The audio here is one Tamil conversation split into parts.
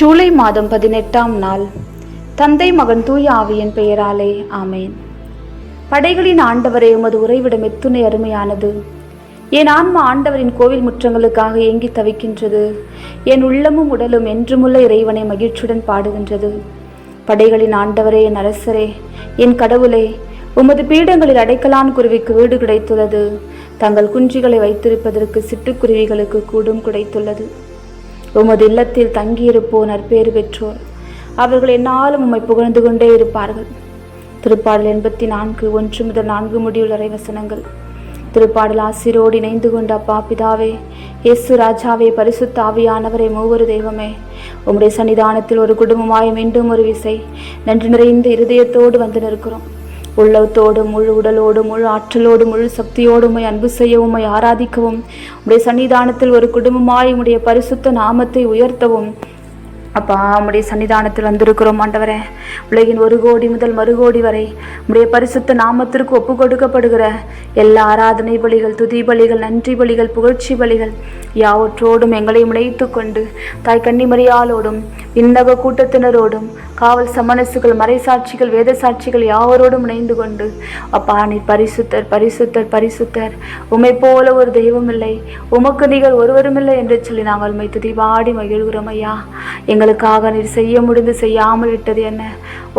ஜூலை மாதம் பதினெட்டாம் நாள். தந்தை மகன் தூய ஆவியின் பெயராலே ஆமேன். படைகளின் ஆண்டவரே உமது உறைவிடம் எத்துணை அருமையானது. என் ஆன்மா ஆண்டவரின் கோவில் முற்றங்களுக்காக ஏங்கி தவிக்கின்றது. என் உள்ளமும் உடலும் என்றுமுள்ள இறைவனை மகிழ்ச்சியுடன் பாடுகின்றது. படைகளின் ஆண்டவரே என் அரசரே என் கடவுளே உமது பீடங்களில் அடைக்கலான் குருவிக்கு வீடு கிடைத்துள்ளது. தங்கள் குஞ்சுகளை வைத்திருப்பதற்கு சிட்டுக்குருவிகளுக்கு கூடும் கிடைத்துள்ளது. உமது இல்லத்தில் தங்கியிருப்போர் நற்பேறு பெற்றோர். அவர்கள் என்னாலும் உம்மை புகழ்ந்து கொண்டே இருப்பார்கள். திருப்பாடல் எண்பத்தி நான்கு ஒன்று முதல் நான்கு முடிவுள்ள வசனங்கள். திருப்பாடல் ஆசிரோடு இணைந்து கொண்ட அப்பா பிதாவே இயேசு ராஜாவே பரிசுத்த ஆவியானவரே மூவரு தெய்வமே உம்முடைய சன்னிதானத்தில் ஒரு குடும்பமாய் மீண்டும் ஒரு விசை நன்றி நிறைந்த இருதயத்தோடு வந்து நிற்கிறோம். உள்ளத்தோடு முழு உடலோடு முழு ஆற்றலோடு முழு சக்தியோடு உம்மை அன்பு செய்ய உம்மை ஆராதிக்கவும். உடைய சன்னிதானத்தில் ஒரு குடும்பமாய் உடைய பரிசுத்த நாமத்தை உயர்த்தவும். அப்பா உம்முடைய சன்னிதானத்தில் வந்திருக்கிறோம் ஆண்டவரே. உலகின் ஒரு கோடி முதல் மறுகோடி வரை உம்முடைய பரிசுத்த நாமத்திற்கு ஒப்பு கொடுக்கப்படுகிற எல்லா ஆராதனை பலிகள் துதி பலிகள் நன்றி பலிகள் புகழ்ச்சி பலிகள் யாவற்றோடும் எங்களை முனைத்து கொண்டு தாய் கன்னிமரியாலோடும் விண்ணக கூட்டத்தினரோடும் காவல் சமணசுகள் மறைசாட்சிகள் வேத சாட்சிகள் யாவரோடும் இணைந்து கொண்டு அப்பா நீ பரிசுத்தர் பரிசுத்தர் பரிசுத்தர். உமை போல ஒரு தெய்வம் இல்லை. உமக்கு நீங்கள் ஒருவரும் இல்லை என்று சொல்லி நாங்கள் உண்மை துதிபாடி மகிழ்கிறோம் ஐயா. எங்களுக்காக நீர் செய்ய முடிந்து செய்யாமல் விட்டது என்ன?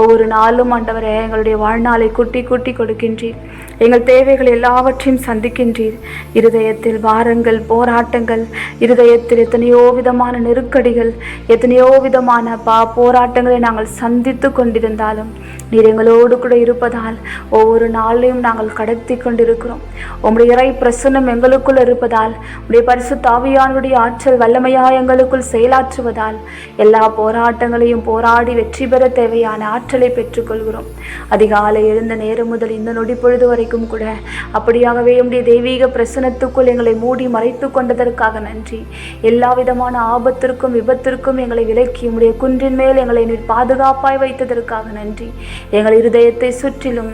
ஒவ்வொரு நாளும் ஆண்டவரே எங்களுடைய வாழ்நாளை குட்டி குட்டி கொடுக்கின்றீர். எங்கள் தேவைகள் எல்லாவற்றையும் சந்திக்கின்றீர். இருதயத்தில் வாரங்கள் போராட்டங்கள் இருதயத்தில் எத்தனையோ விதமான நெருக்கடிகள் எத்தனையோ விதமான பா போராட்டங்களை நாங்கள் சந்தித்து கொண்டிருந்தாலும் நீர் எங்களோடு கூட இருப்பதால் ஒவ்வொரு நாளையும் நாங்கள் கடத்தி கொண்டிருக்கிறோம். உம்முடைய இறை பிரசன்னம் எங்களுக்குள் இருப்பதால் உடைய பரிசு தாவியானுடைய ஆற்றல் வல்லமையா எங்களுக்குள் செயலாற்றுவதால் எல்லா எல்லா போராட்டங்களையும் போராடி வெற்றி பெற தேவையான ஆற்றலை பெற்றுக்கொள்கிறோம். அதிகாலை எழுந்த நேரம் முதல் இந்த நொடி பொழுது வரைக்கும் கூட அப்படியாகவே உடைய தெய்வீக பிரசனத்துக்குள் எங்களை மூடி மறைத்து கொண்டதற்காக நன்றி. எல்லா விதமான ஆபத்திற்கும் விபத்திற்கும் எங்களை விலக்கி உடைய குன்றின் மேல் எங்களை நீர் பாதுகாப்பாய் வைத்ததற்காக நன்றி. எங்கள் இருதயத்தை சுற்றிலும்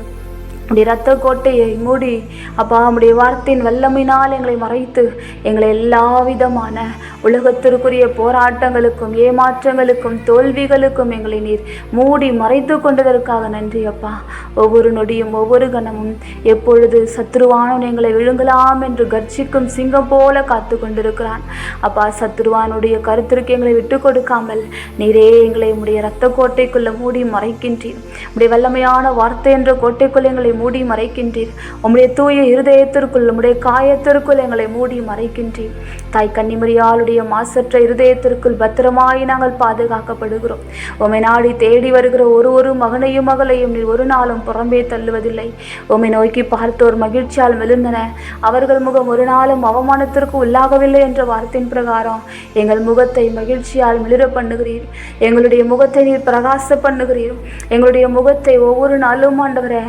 உடைய இரத்த கோட்டையை மூடி அப்பா உடைய வார்த்தையின் வல்லமையினால் எங்களை மறைத்து எங்களை எல்லா விதமான உலகத்திற்குரிய போராட்டங்களுக்கும் ஏமாற்றங்களுக்கும் தோல்விகளுக்கும் எங்களை நீர் மூடி மறைத்து கொண்டதற்காக நன்றி அப்பா. ஒவ்வொரு நொடியும் ஒவ்வொரு கணமும் எப்பொழுது சத்ருவானவன் எங்களை விழுங்கலாம் என்று கர்ஜிக்கும் சிங்கம் போல காத்து கொண்டிருக்கிறான். அப்பா சத்ருவானுடைய கருத்திற்கு எங்களை விட்டு கொடுக்காமல் நீரே எங்களை உடைய இரத்த கோட்டைக்குள்ள மூடி மறைக்கின்றீர். உடைய வல்லமையான வார்த்தை என்ற கோட்டைக்குள் எங்களை மூடி மறைக்கின்றீர். உம்முடைய தூய இருதயத்திற்குள் உம்முடைய காயத்திற்குள் எங்களை மூடி மறைக்கின்றீர். தாய் கன்னிமரியாளுடைய மாசற்ற இருதயத்திற்குள் பத்திரமாய் நாங்கள் பாதுகாக்கப்படுகிறோம். உமை நாடி தேடி வருகிற ஒரு ஒரு மகனையும் மகளையும் நீர் ஒரு நாளும் புறம்பே தள்ளுவதில்லை. உம்மை நோக்கி பார்த்தோர் மகிழ்ச்சியால் மெழுந்தன அவர்கள் முகம் ஒரு நாளும் அவமானத்திற்கு உள்ளாகவில்லை என்ற வார்த்தையின் பிரகாரம் எங்கள் முகத்தை மகிழ்ச்சியால் மிளிர பண்ணுகிறீர். எங்களுடைய முகத்தை நீர் பிரகாச பண்ணுகிறீர். எங்களுடைய முகத்தை ஒவ்வொரு நாளும் ஆண்டவரே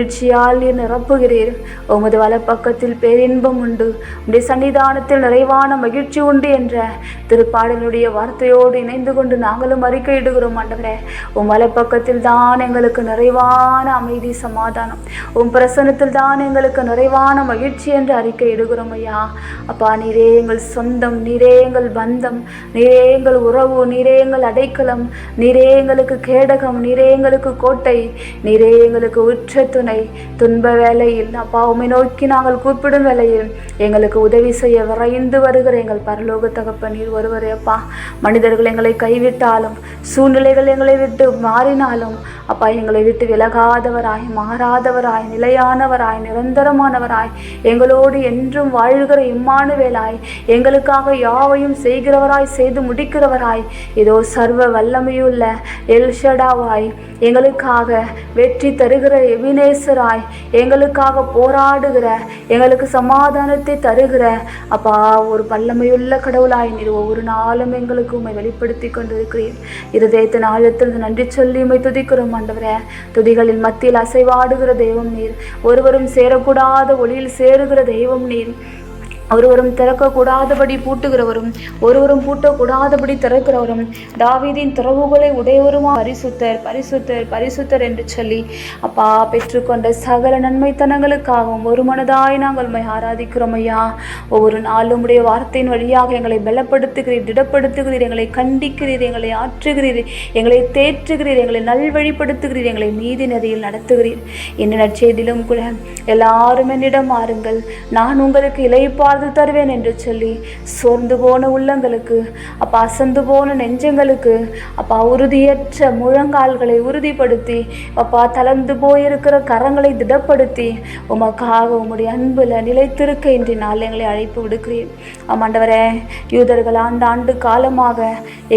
மகிழ்ச்சியால் நிரப்புகிறீர். உமது வலப்பக்கத்தில் பேரின்பம் உண்டு. உடைய சன்னிதானத்தில் நிறைவான மகிழ்ச்சி உண்டு என்ற திருப்பாடலுடைய வார்த்தையோடு இணைந்து கொண்டு நாங்களும் அறிக்கையிடுகிறோம் ஆண்டவரே. உம் வலப்பக்கத்தில் தான் எங்களுக்கு நிறைவான அமைதி சமாதானம். உம் பிரசனத்தில் தான் எங்களுக்கு நிறைவான மகிழ்ச்சி என்று அறிக்கையிடுகிறோம் ஐயா. அப்பா நீரே எங்கள் சொந்தம் நீரே எங்கள் பந்தம் நீரே எங்கள் உறவு நீரே எங்கள் அடைக்கலம் நீரே எங்களுக்கு கேடகம் நீரே எங்களுக்கு கோட்டை நீரே எங்களுக்கு உற்ற துணை. துன்ப வேலையில் அப்பா நோக்கி நாங்கள் கூப்பிடும் வேலையில் எங்களுக்கு உதவி செய்ய விரைந்து வருகிற எங்கள் பரலோக தகப்ப நீர் ஒருவரே அப்பா. மனிதர்கள் எங்களை கைவிட்டாலும் சூழ்நிலைகள் எங்களை விட்டு மாறினாலும் அப்பா எங்களை விட்டு விலகாதவராய் மாறாதவராய் நிலையானவராய் நிரந்தரமானவராய் எங்களோடு என்றும் வாழ்கிற இம்மானுவேலாய் எங்களுக்காக யாவையும் செய்கிறவராய் செய்து முடிக்கிறவராய் இதோ சர்வ வல்லமையுள்ள எல்ஷடாவாய் எங்களுக்காக வெற்றி தருகிற பேசுகிறாய். எங்களுக்காக போராடுகிற எங்களுக்கு சமாதானத்தை தருகிற. அப்பா ஒரு வல்லமையுள்ள கடவுளாய் நீர் ஒவ்வொரு நாளும் எங்களுக்கு உண்மை வெளிப்படுத்தி கொண்டிருக்கிறீர். இருதயத்தின் ஆழத்திலிருந்து நன்றி சொல்லி உண்மை துதிக்கிறோம் ஆண்டவரே. துதிகளின் மத்தியில் அசைவாடுகிற தெய்வம் நீர். ஒருவரும் சேரக்கூடாத ஒளியில் சேருகிற தெய்வம் நீர். ஒருவரும் திறக்கக்கூடாதபடி பூட்டுகிறவரும் ஒருவரும் பூட்டக்கூடாதபடி திறக்கிறவரும் தாவீதின் திறவுகளை உடையவருமா பரிசுத்தர் பரிசுத்தர் பரிசுத்தர் என்று சொல்லி அப்பா பெற்றுக்கொண்ட சகல நன்மைத்தனங்களுக்காகவும் ஒரு மனதாய் நாங்கள் உண்மை ஆராதிக்கிறோம் ஐயா. ஒவ்வொரு நாளும் உடைய வார்த்தையின் வழியாக எங்களை பலப்படுத்துகிறீர் திடப்படுத்துகிறீர் எங்களை கண்டிக்கிறீர் எங்களை ஆற்றுகிறீர் எங்களை தேற்றுகிறீர் எங்களை நல்வழிப்படுத்துகிறீர் எங்களை நீதி நதியில் நடத்துகிறீர். என்ன நற்செய்திலும் கூட எல்லாரும் என்னிடம் மாறுங்கள் நான் உங்களுக்கு ஏதாவது தருவேன் என்று சொல்லி சோர்ந்து போன உள்ளங்களுக்கு அப்பா அசந்து போன நெஞ்சங்களுக்கு அப்பா உறுதியற்ற முழங்கால்களை உறுதிப்படுத்தி அப்பா தளர்ந்து போயிருக்கிற கரங்களை திடப்படுத்தி உமக்காக உம்முடைய அன்பில் நிலைத்திருக்க இன்று நாள் எங்களை அழைப்பு விடுக்கிறேன். ஆமாண்டவரே யூதர்கள் ஆண்டு ஆண்டு காலமாக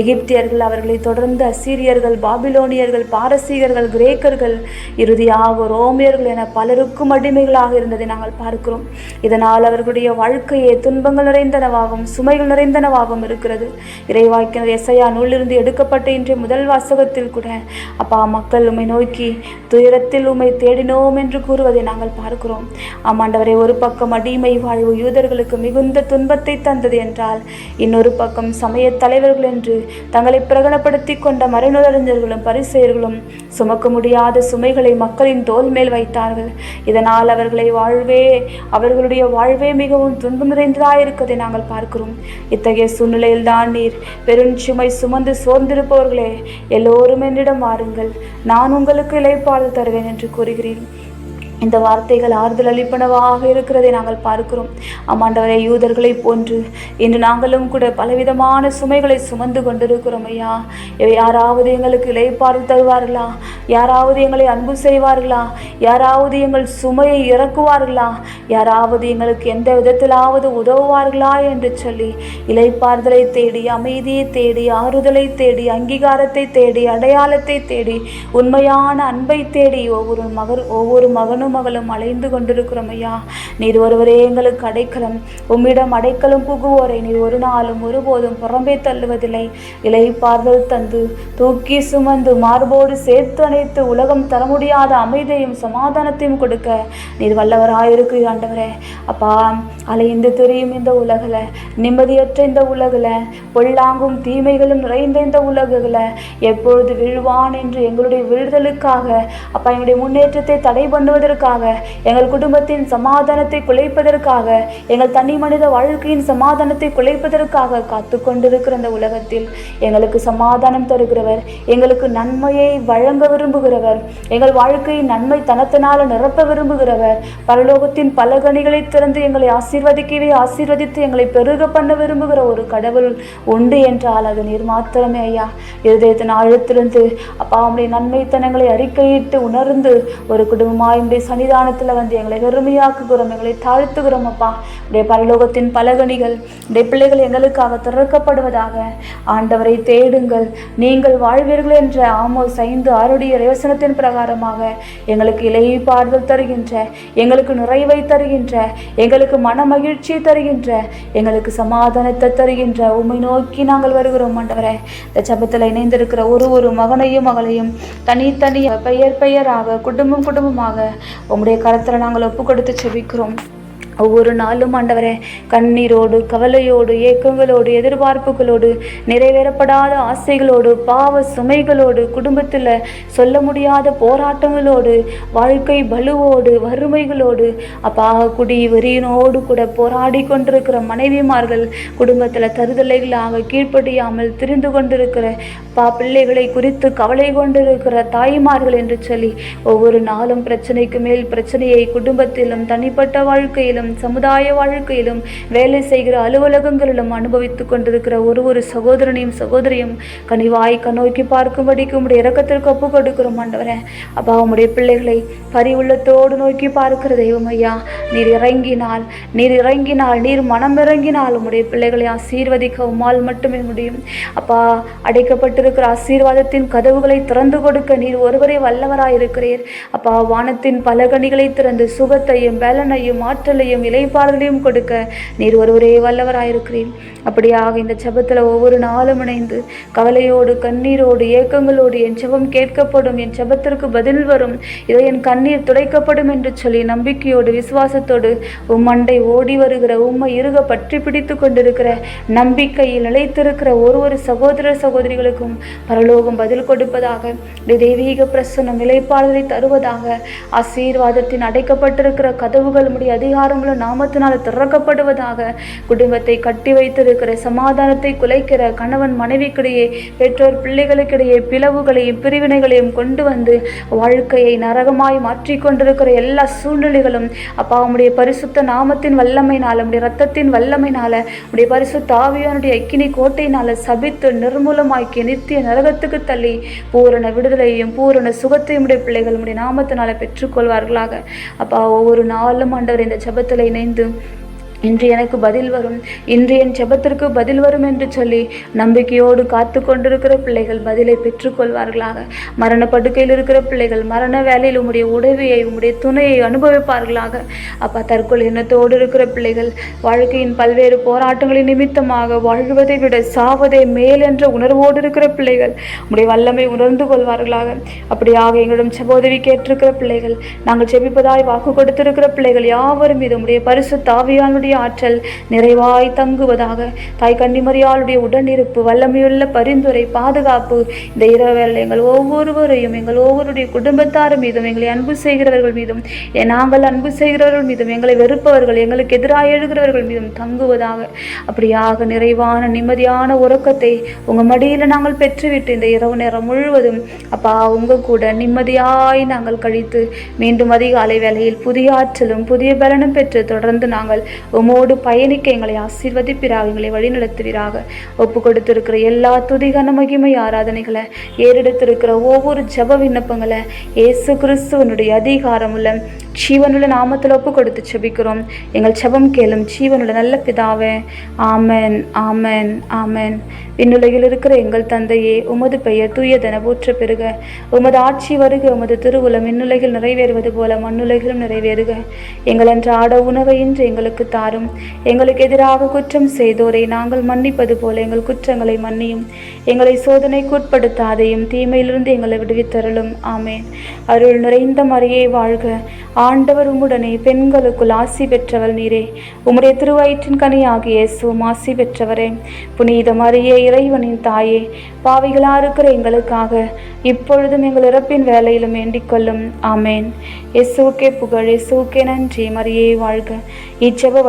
எகிப்தியர்கள் அவர்களை தொடர்ந்து அசீரியர்கள் பாபிலோனியர்கள் பாரசீகர்கள் கிரேக்கர்கள் இறுதியாக ரோமியர்கள் என பலருக்கும் அடிமைகளாக இருந்ததை நாங்கள் பார்க்கிறோம். இதனால் அவர்களுடைய வாழ்க்கையே துன்பங்கள் நிறைந்தனவாகவும் சுமைகள் நிறைந்தனவாகவும் இருக்கிறது. இறைவாக்கினர் எசையா நூலிருந்து எடுக்கப்பட்ட இன்றைய முதல் வாசகத்தில் கூட அப்பா மக்கள் உம்மை நோக்கி துயரத்தில் உம்மை தேடினோம் என்று கூறுவதை நாங்கள் பார்க்கிறோம். ஆமாண்டவரை ஒரு பக்கம் அடிமை வாழ்வு யூதர்களுக்கு மிகுந்த துன்பத்தை தந்தது என்றால் இன்னொரு பக்கம் சமய தலைவர்கள் என்று தங்களை பிரகடப்படுத்தி கொண்ட மறைநுதறிஞர்களும் பரிசெயர்களும் சுமக்க முடியாத சுமைகளை மக்களின் தோல் மேல் வைத்தார்கள். இதனால் அவர்களை வாழ்வே அவர்களுடைய வாழ்வே மிகவும் துன்பம் நிறைந்ததாயிருக்கதை நாங்கள் பார்க்கிறோம். இத்தகைய சூழ்நிலையில் தான் நீர் பெருஞ்சுமை சுமந்து சோர்ந்திருப்பவர்களே எல்லோரும் என்னிடம் வாருங்கள். நான் உங்களுக்கு இலைப்பாடு தருவேன் என்று கூறுகிறேன். இந்த வார்த்தைகள் ஆறுதல் அளிப்பனவாக இருக்கிறதை நாங்கள் பார்க்கிறோம். அம்மாண்டவரை யூதர்களைப் போன்று இன்று நாங்களும் கூட பலவிதமான சுமைகளை சுமந்து கொண்டிருக்கிறோம் ஐயா. யாராவது எங்களுக்கு இலைப்பாறு தருவார்களா? யாராவது எங்களை அன்பு செய்வார்களா? யாராவது எங்கள் சுமையை இறக்குவார்களா? யாராவது எங்களுக்கு எந்த விதத்திலாவது உதவுவார்களா என்று சொல்லி இலைப்பாறுதலை தேடி அமைதியை தேடி ஆறுதலை தேடி அங்கீகாரத்தை தேடி அடையாளத்தை தேடி உண்மையான அன்பை தேடி ஒவ்வொரு மகர் ஒவ்வொரு மகனும் மகளும் அலைந்து கொண்டிருக்கிறோம் ஐயா. நீர் ஒருவரே எங்களுக்கு அடைக்கலம். உம்மிடம் அடைக்கலம் புகுவோரை நீர் ஒரு நாளும் ஒருபோதும் புறம்பே தள்ளுவதில்லை. இலை இலைப்பாறுதல் தந்து தூக்கி சுமந்து மார்போடு சேர்த்து அணைத்து உலகம் தர முடியாத அமைதியையும் சமாதானத்தையும் கொடுக்க நீர் வல்லவராயிருக்கு ஆண்டவரே. அப்பா அலைந்து தெரியும் இந்த உலகில் நிம்மதியற்ற இந்த உலகில் பொல்லாங்கும் தீமைகளும் நிறைந்த இந்த உலகில் எப்பொழுது விழுவான் என்று எங்களுடைய விழுதலுக்காக அப்பா எங்களுடைய முன்னேற்றத்தை தடை பண்ணுவதற்கு பண்ணுவதற்காக எங்கள் குடும்பத்தின் சமாதானத்தை குலைப்பதற்காக எங்கள் தனி மனித வாழ்க்கையின் சமாதானத்தை குலைப்பதற்காக காத்து கொண்டிருக்கிற இந்த உலகத்தில் எங்களுக்கு சமாதானம் தருகிறவர் எங்களுக்கு நன்மையை வழங்க விரும்புகிறவர் எங்கள் வாழ்க்கையின் நன்மை தனத்தினால் நிரப்ப விரும்புகிறவர் பரலோகத்தின் பல கனிகளை திறந்து எங்களை ஆசீர்வதிக்கவே ஆசீர்வதித்து எங்களை பெருக பண்ண விரும்புகிற ஒரு கடவுள் உண்டு என்றால் அது நீர் மாத்திரமே ஐயா. இருதயத்தின் ஆழத்திலிருந்து அப்பா உடைய நன்மைத்தனங்களை அறிக்கையிட்டு உணர்ந்து ஒரு குடும்பமாய் சன்னிதானத்தில் வந்து எங்களை வெறுமையாக்குகிறோம் எங்களை தாழ்த்துகிறோம் அப்பா. உடைய பரலோகத்தின் பலகணிகள் உடைய பிள்ளைகள் எங்களுக்காக திறக்கப்படுவதாக. ஆண்டவரை தேடுங்கள். நீங்கள் வாழ்வீர்கள் என்ற ஆமோஸ் ஐந்து ஆறுடைய ரேசனத்தின் பிரகாரமாக எங்களுக்கு இலைப்பாறுதல் தருகின்ற எங்களுக்கு நிறைவை தருகின்ற எங்களுக்கு மன மகிழ்ச்சியை தருகின்ற எங்களுக்கு சமாதானத்தை தருகின்ற உம்மை நோக்கி நாங்கள் வருகிறோம் ஆண்டவரே. இந்த சபத்தில் இணைந்திருக்கிற ஒரு ஒரு மகனையும் மகளையும் தனித்தனி பெயர் பெயராக குடும்பம் குடும்பமாக உங்களுடைய கரத்தில் நாங்கள் ஒப்பு கொடுத்து செபிக்கிறோம். ஒவ்வொரு நாளும் ஆண்டவரே கண்ணீரோடு கவலையோடு ஏக்கங்களோடு எதிர்பார்ப்புகளோடு நிறைவேறப்படாத ஆசைகளோடு பாவ சுமைகளோடு குடும்பத்தில் சொல்ல முடியாத போராட்டங்களோடு வாழ்க்கை பலுவோடு வறுமைகளோடு அப்பா குடி வெறியினோடு கூட போராடி கொண்டிருக்கிற மனைவிமார்கள் குடும்பத்தில் தருதலைகளாக கீழ்ப்படியாமல் திரிந்து கொண்டிருக்கிற பா பிள்ளைகளை குறித்து கவலை கொண்டிருக்கிற தாய்மார்கள் என்று சொல்லி ஒவ்வொரு நாளும் பிரச்சனைக்கு மேல் பிரச்சனையை குடும்பத்திலும் தனிப்பட்ட வாழ்க்கையிலும் சமுதாய வாழ்க்கையிலும் வேலை செய்கிற அலுவலகங்களிலும் அனுபவித்துக் கொண்டிருக்கிற ஒரு ஒரு சகோதரனையும் சகோதரியும் கனிவாய் கண்ணோக்கி பார்க்கும்படிக்கு உம்முடைய இறக்கத்திற்கு ஒப்பு கொடுக்கிறோம் ஆண்டவரே. அப்பா உம்முடைய பிள்ளைகளை பரிவுள்ளத்தோடு நோக்கி பார்க்கிற தெய்வம் ஐயா நீர் இறங்கினால் நீர் இறங்கினால் நீர் மனம் இறங்கினால் உம்முடைய பிள்ளைகளை ஆசீர்வதிக்க உம்மால் மட்டுமே முடியும். அப்பா அடைக்கப்பட்டிருக்கிற ஆசீர்வாதத்தின் கதவுகளை திறந்து கொடுக்க நீர் ஒருவரே வல்லவராயிருக்கிறீர். அப்பா வானத்தின் பல கனிகளை திறந்து சுகத்தையும் பலனையும் ஆற்றலையும் ஆறுதலையும் இலைப்பாறுதலையும் கொடுக்க நீர் ஒருவரே வல்லவராயிருக்கிறீர். அப்படியாக இந்த ஜெபத்தில் ஒவ்வொரு நாளும் இணைந்து கவலையோடு கண்ணீரோடு ஏக்கங்களோடு என் ஜெபம் கேட்கப்படும் என் ஜெபத்திற்கு பதில் வரும். இதோ என் கண்ணீர் துடைக்கப்படும் என்று சொல்லி நம்பிக்கையோடு விசுவாசத்தோடு உம் அண்டை ஓடி வருகிற உம்மை இருக பற்றி பிடித்து கொண்டிருக்கிற நம்பிக்கையில் நிலைத்திருக்கிற ஒரு ஒரு சகோதர சகோதரிகளுக்கும் பரலோகம் பதில் கொடுப்பதாக தெய்வீக பிரசன்னம் நிலைப்பாடுகளை தருவதாக ஆசீர்வாதத்தின் அடைக்கப்பட்டிருக்கிற கதவுகள் அதிகாரம் அதிகாரங்களும் நாமத்தினால் திறக்கப்படுவதாக குடும்பத்தை கட்டி வைத்திருக்கிற சமாதானத்தை குலைக்கிற கணவன் மனைவிக்கிடையே பெற்றோர் பிள்ளைகளுக்கிடையே பிளவுகளையும் பிரிவினைகளையும் கொண்டு வந்து வாழ்க்கையை நரகமாய் மாற்றிக்கொண்டிருக்கிற எல்லா சூழ்நிலைகளும் அப்பா உடைய பரிசுத்த நாமத்தின் வல்லமைனால உடைய ரத்தத்தின் வல்லமைனால உடைய பரிசுத்த ஆவியானுடைய அக்கினி கோட்டையினால சபித்து நிர்மூலமாக்கி நித்திய நரகத்துக்கு தள்ளி பூரண விடுதலையும் பூரண சுகத்தையும் உடைய பிள்ளைகள் உடைய நாமத்தினால பெற்றுக்கொள்வார்களாக. அப்பா ஒவ்வொரு நாளும் ஆண்டவர் இந்த ஜெபத்தில் இணைந்து இன்று எனக்கு பதில் வரும். இன்று என் செபத்திற்கு பதில் வரும் என்று சொல்லி நம்பிக்கையோடு காத்து கொண்டிருக்கிற பிள்ளைகள் பதிலை பெற்றுக்கொள்வார்களாக மரண படுக்கையில் இருக்கிற பிள்ளைகள் மரண வேலையில் உங்களுடைய உதவியை உங்களுடைய துணையை அனுபவிப்பார்களாக. அப்பா தற்கொலை எண்ணத்தோடு இருக்கிற பிள்ளைகள் வாழ்க்கையின் பல்வேறு போராட்டங்களின் நிமித்தமாக வாழ்வதை விட சாவதே மேல் என்ற உணர்வோடு இருக்கிற பிள்ளைகள் உங்களுடைய வல்லமை உணர்ந்து கொள்வார்களாக. அப்படியாக எங்களிடம் செபோதவி கேட்டிருக்கிற பிள்ளைகள் நாங்கள் செபிப்பதாய் வாக்கு கொடுத்திருக்கிற பிள்ளைகள் யாவரும் மீது உடைய பரிசு தாவியானுடைய ஆற்றல் நிறைவாய் தங்குவதாக. தாய் கன்னிமரியாளுடைய உடனிருப்பு வல்லமையுள்ள பரிந்துரை பாதுகாப்பு இந்த இரவேளை எங்கள் ஒவ்வொருவரையும் எங்கள் ஒவ்வொருடைய குடும்பத்தார் மீதும் எங்களை அன்பு செய்கிறவர்கள் மீதும் நாங்கள் அன்பு செய்கிறவர்கள் மீதும் எங்களை வெறுப்பவர்கள் எங்களுக்கு எதிராக எழுகிறவர்கள் மீதும் தங்குவதாக. அப்படியாக நிறைவான நிம்மதியான உறக்கத்தை உங்கள் மடியில் நாங்கள் பெற்றுவிட்டு இந்த இரவு நேரம் முழுவதும் அப்பா உங்கள் கூட நிம்மதியாய் நாங்கள் கழித்து மீண்டும் அதிகாலை வேளையில் புதிய ஆற்றலும் புதிய பலனும் பெற்று தொடர்ந்து நாங்கள் உமோடு பயணிக்க எங்களை ஆசீர்வதிப்பிறாக எங்களை வழிநடத்துவீராக. ஒப்பு கொடுத்திருக்கிற எல்லா துதிகன மகிமை ஆராதனைகளை ஏறெடுத்திருக்கிற ஒவ்வொரு ஜெப விண்ணப்பங்களை இயேசு கிறிஸ்துவனுடைய அதிகாரமுள்ள ஜீவனுள்ள நாமத்தில் ஒப்பு கொடுத்து செபிக்கிறோம் எங்கள் ஜெபம் கேளும் ஜீவனுள்ள நல்ல பிதாவே ஆமன் ஆமன் ஆமன். விண்ணுலகில் இருக்கிற எங்கள் தந்தையே உமது பெயர் தூயதென போற்ற பெறுக உமது ஆட்சி வருக உமது திருவுலம் விண்ணுலகில் நிறைவேறுவது போல மண்ணுலகிலும் நிறைவேறுக. எங்கள் அன்ற ஆட உணவை இன்று எங்களுக்கு தாரும் எங்களுக்கு எதிராக குற்றம் செய்தோரை நாங்கள் மன்னிப்பது போல எங்கள் குற்றங்களை மன்னியும். எங்களை சோதனைக்கு உட்படுத்தாதையும் தீமையிலிருந்து எங்களை விடுவித்தருளும். ஆமேன். அருள் நிறைந்த மறையே வாழ்க. ஆண்டவர் உம்முடனே பெண்களுக்குள் ஆசி பெற்றவள் நீரே. உம்முடைய திருவயிற்றின் கனியாகிய இயேசுவும் ஆசி பெற்றவரே. புனித மரியே இறைவனின் தாயே பாவிகளா இருக்கிற எங்களுக்காக இப்பொழுதும் எங்கள் இறப்பின் வேலையிலும் வேண்டிக்கொள்ளும் ஆமேன். இயேசுவுக்கே புகழ் இயேசுவுக்கே நன்றி மரியே வாழ்க. இச்செவ